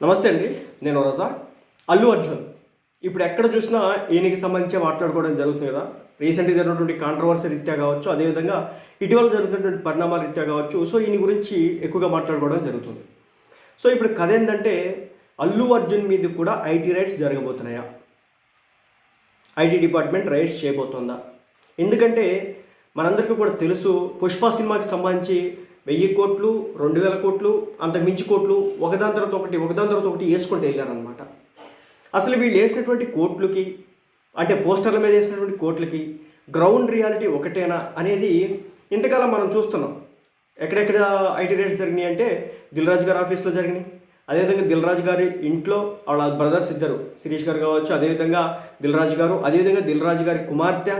నమస్తే అండి నేను రజా. అల్లు అర్జున్. ఇప్పుడు ఎక్కడ చూసినా ఈయనకి సంబంధించి మాట్లాడుకోవడం జరుగుతుంది కదా. రీసెంట్గా జరిగినటువంటి కాంట్రవర్సీ రీత్యా కావచ్చు అదేవిధంగా ఇటీవల జరుగుతున్నటువంటి పరిణామాల రీత్యా కావచ్చు సో ఈయన గురించి ఎక్కువగా మాట్లాడుకోవడం జరుగుతుంది. సో ఇప్పుడు కథ ఏంటంటే అల్లు అర్జున్ మీద కూడా ఐటీ రైట్స్ జరగబోతున్నాయా? ఐటీ డిపార్ట్మెంట్ రైట్స్ చేయబోతుందా? ఎందుకంటే మనందరికీ కూడా తెలుసు పుష్ప సినిమాకి సంబంధించి వెయ్యి కోట్లు రెండు వేల కోట్లు అంతకు మించి కోట్లు ఒకదాని తర్వాత ఒకటి ఒకదాని తర్వాత ఒకటి వేసుకుంటూ వెళ్ళారనమాట అసలు వీళ్ళు వేసినటువంటి కోట్లకి అంటే పోస్టర్ల మీద వేసినటువంటి కోట్లకి గ్రౌండ్ రియాలిటీ ఒకటేనా అనేది ఇంతకాలం మనం చూస్తున్నాం. ఎక్కడెక్కడ ఐటీ రేట్స్ జరిగినాయి అంటే దిల్ రాజు గారి ఆఫీస్లో జరిగినాయి. అదేవిధంగా దిల్ రాజు గారి ఇంట్లో వాళ్ళ బ్రదర్స్ ఇద్దరు శిరీష్ గారు కావచ్చు అదేవిధంగా దిల్ రాజు గారు అదేవిధంగా దిల్ రాజు గారి కుమార్తె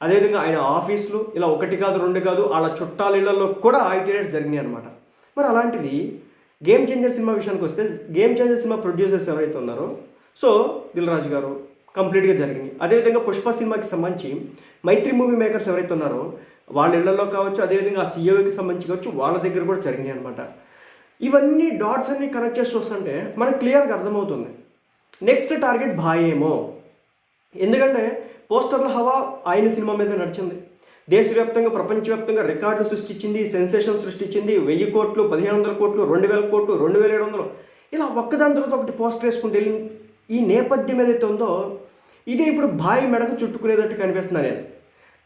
అదేవిధంగా ఆయన ఆఫీసులు ఇలా ఒకటి కాదు రెండు కాదు వాళ్ళ చుట్టాల ఇళ్ళలో కూడా ఐటీ జరిగినాయి అనమాట మరి అలాంటిది గేమ్ చేంజర్ సినిమా విషయానికి వస్తే గేమ్ చేంజర్ సినిమా ప్రొడ్యూసర్స్ ఎవరైతే ఉన్నారో సో దిల్ రాజు గారు కంప్లీట్గా జరిగింది అదేవిధంగా పుష్ప సినిమాకి సంబంధించి మైత్రి మూవీ మేకర్స్ ఎవరైతే ఉన్నారో వాళ్ళ ఇళ్ళలో కావచ్చు అదేవిధంగా ఆ సీఈఓకి సంబంధించి కావచ్చు వాళ్ళ దగ్గర కూడా జరిగినాయి అనమాట ఇవన్నీ డాట్స్ అన్ని కనెక్ట్ చేసి చూస్తుంటే మనకు క్లియర్గా అర్థమవుతుంది. నెక్స్ట్ టార్గెట్ భాయేమో. ఎందుకంటే పోస్టర్ల హవా ఆయన సినిమా మీద నడిచింది. దేశవ్యాప్తంగా ప్రపంచవ్యాప్తంగా రికార్డులు సృష్టించింది సెన్సేషన్ సృష్టించింది వెయ్యి కోట్లు పదిహేను వందల కోట్లు రెండు వేల కోట్లు రెండు వేల ఏడు వందలు. ఇలా ఒక్కదాని తర్వాత ఒకటి పోస్టర్ వేసుకుంటూ వెళ్ళి ఈ నేపథ్యం ఏదైతే ఉందో ఇదే ఇప్పుడు భాయి మెడకు చుట్టుకునేటట్టు కనిపిస్తుంది అనేది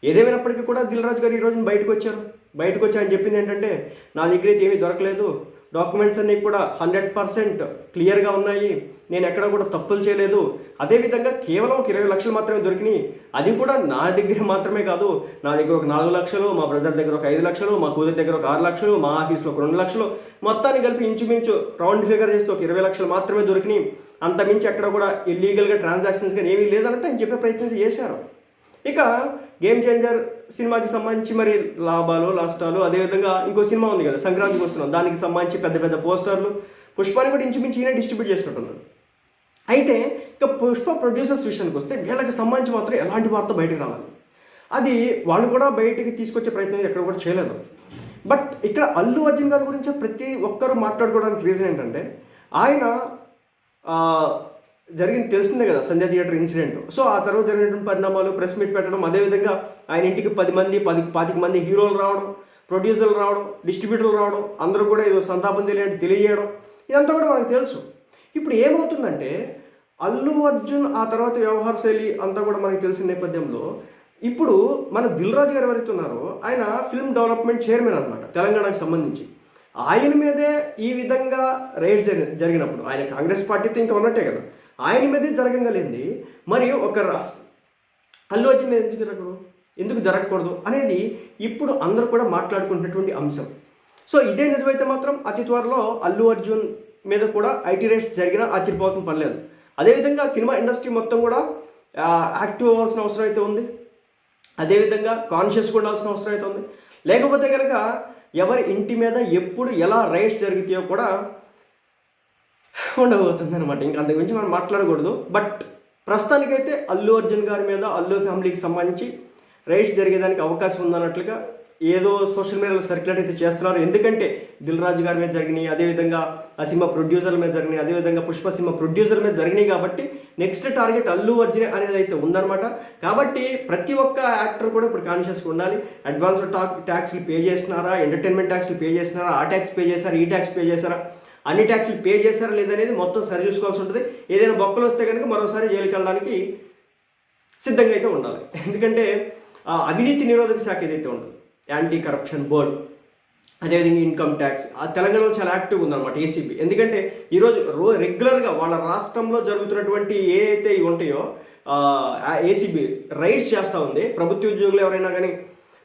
ఏదేమైనప్పటికీ కూడా దిల్రాజు గారు ఈ రోజున బయటకు వచ్చారు. బయటకు వచ్చి ఆయన చెప్పింది ఏంటంటే నా దగ్గర అయితే ఏమీ దొరకలేదు. డాక్యుమెంట్స్ అన్నీ కూడా హండ్రెడ్ పర్సెంట్ క్లియర్గా ఉన్నాయి. నేను ఎక్కడ కూడా తప్పులు చేయలేదు. అదేవిధంగా కేవలం ఒక ఇరవై లక్షలు మాత్రమే దొరికినాయి. అది కూడా నా దగ్గర మాత్రమే కాదు. నా దగ్గర ఒక నాలుగు లక్షలు మా బ్రదర్ దగ్గర ఒక ఐదు లక్షలు మా కూతురు దగ్గర ఒక ఆరు లక్షలు మా ఆఫీస్లో ఒక రెండు లక్షలు. మొత్తాన్ని కలిపి ఇంచుమించు రౌండ్ ఫిగర్ చేస్తే ఒక ఇరవై లక్షలు మాత్రమే దొరికినాయి. అంత మించి ఎక్కడ కూడా ఇల్లీగల్గా ట్రాన్సాక్షన్స్ కానీ ఏమీ లేదన్నట్టు ఆయన చెప్పే ప్రయత్నం చేశారు. ఇక గేమ్ చేంజర్ సినిమాకి సంబంధించి మరి లాభాలు నష్టాలు అదేవిధంగా ఇంకో సినిమా ఉంది కదా సంక్రాంతికి వస్తున్నాం. దానికి సంబంధించి పెద్ద పెద్ద పోస్టర్లు. పుష్పాన్ని కూడా ఇంచుమించి ఈయన డిస్ట్రిబ్యూట్ చేసినట్టున్నాడు అయితే ఇక పుష్ప ప్రొడ్యూసర్స్ విషయానికి వస్తే వీళ్ళకి సంబంధించి మాత్రం ఎలాంటి వార్త బయటకు రావాలి? అది వాళ్ళు కూడా బయటికి తీసుకొచ్చే ప్రయత్నం ఎక్కడ కూడా చేయలేదు. బట్ ఇక్కడ అల్లు అర్జున్ గారి గురించి ప్రతి ఒక్కరూ మాట్లాడుకోవడానికి రీజన్ ఏంటంటే ఆయన జరిగింది తెలిసిందే కదా సంధ్య థియేటర్ ఇన్సిడెంట్. సో ఆ తర్వాత జరిగినటువంటి పరిణామాలు ప్రెస్ మీట్ పెట్టడం అదేవిధంగా ఆయన ఇంటికి పది మంది పది పాతిక మంది హీరోలు రావడం ప్రొడ్యూసర్లు రావడం డిస్ట్రిబ్యూటర్లు రావడం అందరూ కూడా ఏదో సంతాపం తెలియంటే తెలియజేయడం ఇదంతా కూడా మనకు తెలుసు. ఇప్పుడు ఏమవుతుందంటే అల్లు అర్జున్ ఆ తర్వాత వ్యవహార శైలి అంతా కూడా మనకు తెలిసిన నేపథ్యంలో ఇప్పుడు మన దిల్ రాజు గారు ఎవరైతే ఉన్నారో ఆయన ఫిల్మ్ డెవలప్మెంట్ చైర్మన్ అనమాట తెలంగాణకు సంబంధించి. ఆయన మీదే ఈ విధంగా రైడ్ జరిగి జరిగినప్పుడు ఆయన కాంగ్రెస్ పార్టీతో ఇంకా ఉన్నట్టే కదా. ఆయన మీదే జరగగలిగింది మరి ఒక రాస్ అల్లు అర్జున్ మీద ఎందుకు జరగకూడదు ఎందుకు జరగకూడదు? అనేది ఇప్పుడు అందరూ కూడా మాట్లాడుకుంటున్నటువంటి అంశం. సో ఇదే నిజమైతే మాత్రం అతి త్వరలో అల్లు అర్జున్ మీద కూడా ఐటీ రేట్స్ జరిగినా ఆశ్చర్యపోవాల్సిన పని లేదు. అదేవిధంగా సినిమా ఇండస్ట్రీ మొత్తం కూడా యాక్టివ్ అవ్వాల్సిన అవసరం అయితే ఉంది. అదేవిధంగా కాన్షియస్గా ఉండాల్సిన అవసరం అయితే ఉంది. లేకపోతే కనుక ఎవరి ఇంటి మీద ఎప్పుడు ఎలా రైట్స్ జరుగుతాయో కూడా ఉండబోతుంది అనమాట ఇంకా అంతకు గురించి మనం మాట్లాడకూడదు. బట్ ప్రస్తుతానికైతే అల్లు అర్జున్ గారి మీద అల్లు ఫ్యామిలీకి సంబంధించి రైట్స్ జరిగేదానికి అవకాశం ఉందన్నట్లుగా ఏదో సోషల్ మీడియాలో సర్క్యులేట్ అయితే చేస్తున్నారు. ఎందుకంటే దిల్ రాజు గారి మీద జరిగినాయి అదేవిధంగా ఆ సినిమా ప్రొడ్యూసర్ల మీద జరిగినాయి అదేవిధంగా పుష్ప సినిమా ప్రొడ్యూసర్ల మీద జరిగినాయి కాబట్టి నెక్స్ట్ టార్గెట్ అల్లు అర్జున్ అనేది అయితే ఉందన్నమాట. కాబట్టి ప్రతి ఒక్క యాక్టర్ కూడా ఇప్పుడు కాన్షియస్గా ఉండాలి. అడ్వాన్స్ టాక్ ట్యాక్స్లు పే చేస్తున్నారా? ఎంటర్టైన్మెంట్ ట్యాక్స్లు పే చేస్తున్నారా? ఆ ట్యాక్స్ పే చేశారా? ఈ ట్యాక్స్ పే చేశారా? అన్ని ట్యాక్స్లు పే చేశారా లేదనేది మొత్తం సరి చూసుకోవాల్సి ఉంటుంది. ఏదైనా బొక్కలు వస్తే కనుక మరోసారి జైలుకి వెళ్ళడానికి సిద్ధంగా అయితే ఉండాలి. ఎందుకంటే ఆ అవినీతి నిరోధక శాఖ ఏదైతే ఉండదు యాంటీ కరప్షన్ బోర్డ్ అదేవిధంగా ఇన్కమ్ ట్యాక్స్ ఆ తెలంగాణలో చాలా యాక్టివ్ ఉందన్నమాట ఏసీబీ ఎందుకంటే ఈరోజు రో రెగ్యులర్గా వాళ్ళ రాష్ట్రంలో జరుగుతున్నటువంటి ఏ అయితే ఇవి ఉంటాయో ఏసీబీ రైడ్స్ చేస్తూ ఉంది. ప్రభుత్వ ఉద్యోగులు ఎవరైనా కానీ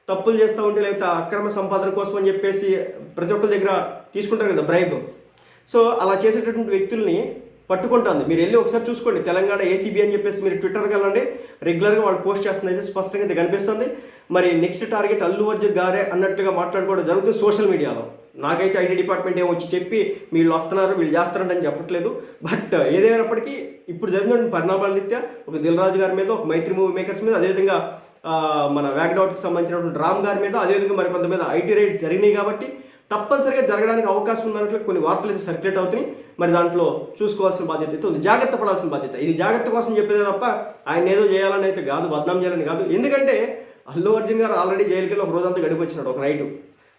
తప్పులు చేస్తూ ఉంటే లేకపోతే అక్రమ సంపాదన కోసం అని చెప్పేసి ప్రతి ఒక్కరి దగ్గర తీసుకుంటారు కదా బ్రైబ్ సో అలా చేసేటటువంటి వ్యక్తుల్ని పట్టుకుంటుంది. మీరు వెళ్ళి ఒకసారి చూసుకోండి. తెలంగాణ ఏసీబీ అని చెప్పేసి మీరు ట్విట్టర్కి వెళ్ళండి. రెగ్యులర్గా వాళ్ళు పోస్ట్ చేస్తుంది అయితే స్పష్టంగా అయితే కనిపిస్తుంది. మరి నెక్స్ట్ టార్గెట్ అల్లు అర్జున్ గారే అన్నట్టుగా మాట్లాడుకోవడం జరుగుతుంది సోషల్ మీడియాలో నాకైతే ఐటీ డిపార్ట్మెంట్ ఏమో వచ్చి చెప్పి వీళ్ళు వస్తున్నారు వీళ్ళు చేస్తారంటని చెప్పట్లేదు. బట్ ఏదైనప్పటికీ ఇప్పుడు జరిగిన పరిణామాల రీత్యా ఒక దిల్ రాజు గారి మీద ఒక మైత్రి మూవీ మేకర్స్ మీద అదేవిధంగా మన వ్యాగ్డౌట్కి సంబంధించినటువంటి రామ్ గారి మీద అదేవిధంగా మరి కొంతమంది ఐటీ రైడ్స్ జరిగినాయి కాబట్టి తప్పనిసరిగా జరగడానికి అవకాశం ఉందన్నట్లు కొన్ని వార్తలు అయితే సర్క్యులేట్ అవుతున్నాయి. మరి దాంట్లో చూసుకోవాల్సిన బాధ్యత అయితే ఉంది. జాగ్రత్త పడాల్సిన బాధ్యత. ఇది జాగ్రత్త కోసం చెప్పేదే తప్ప ఆయన ఏదో చేయాలని అయితే కాదు బద్నాం చేయాలని కాదు. ఎందుకంటే అల్లు అర్జున్ గారు ఆల్రెడీ జైలుకి ఒక రోజంతా గడిపొచ్చినాడు ఒక నైట్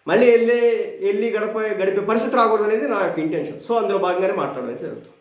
మళ్ళీ వెళ్ళి వెళ్ళి గడప గడిపే పరిస్థితి రాకూడదు అనేది నా యొక్క ఇంటెన్షన్ సో అందులో భాగంగానే మాట్లాడడం జరుగుతుంది.